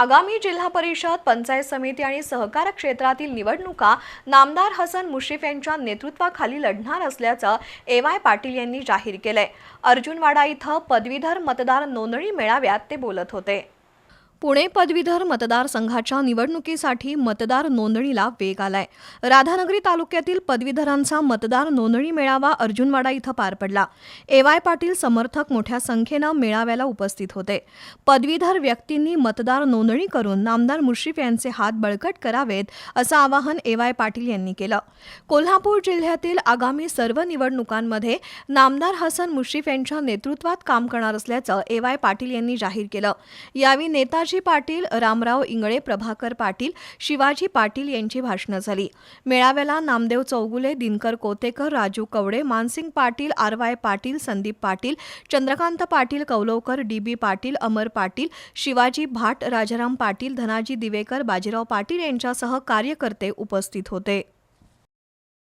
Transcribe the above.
आगामी जिल्हा परिषद पंचायत समिती आणि सहकार क्षेत्रातील निवडणुका नामदार हसन मुश्रीफ यांच्या नेतृत्वाखाली लढणार असल्याचं ए वाय पाटील यांनी जाहीर केलंय. अर्जुनवाडा इथं पदवीधर मतदार नोंदणी मेळाव्यात ते बोलत होते. पुणे पदवीधर मतदारसंघाच्या निवडणुकीसाठी मतदार नोंदणीला वेग आलाय. राधानगरी तालुक्यातील पदवीधरांचा मतदार नोंदणी मेळावा अर्जुनवाडा इथं पार पडला. ए वाय पाटील समर्थक मोठ्या संख्येनं मेळाव्याला उपस्थित होते. पदवीधर व्यक्तींनी मतदार नोंदणी करून नामदार मुश्रीफ यांचे हात बळकट करावेत असं आवाहन ए वाय पाटील यांनी केलं. कोल्हापूर जिल्ह्यातील आगामी सर्व निवडणुकांमध्ये नामदार हसन मुश्रीफ यांच्या नेतृत्वात काम करणार असल्याचं ए वाय पाटील यांनी जाहीर केलं. यावेळी नेताजी पाटील रामराव इंगळे प्रभाकर पाटील शिवाजी पाटील यांची भाषणं झाली. मेळाव्याला Namdev Chougule Dinkar Kotekar Raju Kawade Mansingh Patil R Y Patil Sandeep Patil Chandrakant Patil Koulavkar D B Patil Amar Patil Shivaji Bhat Rajaram Patil Dhanaji Diwekar Bajirao Patil यांच्यासह कार्यकर्ते उपस्थित होते.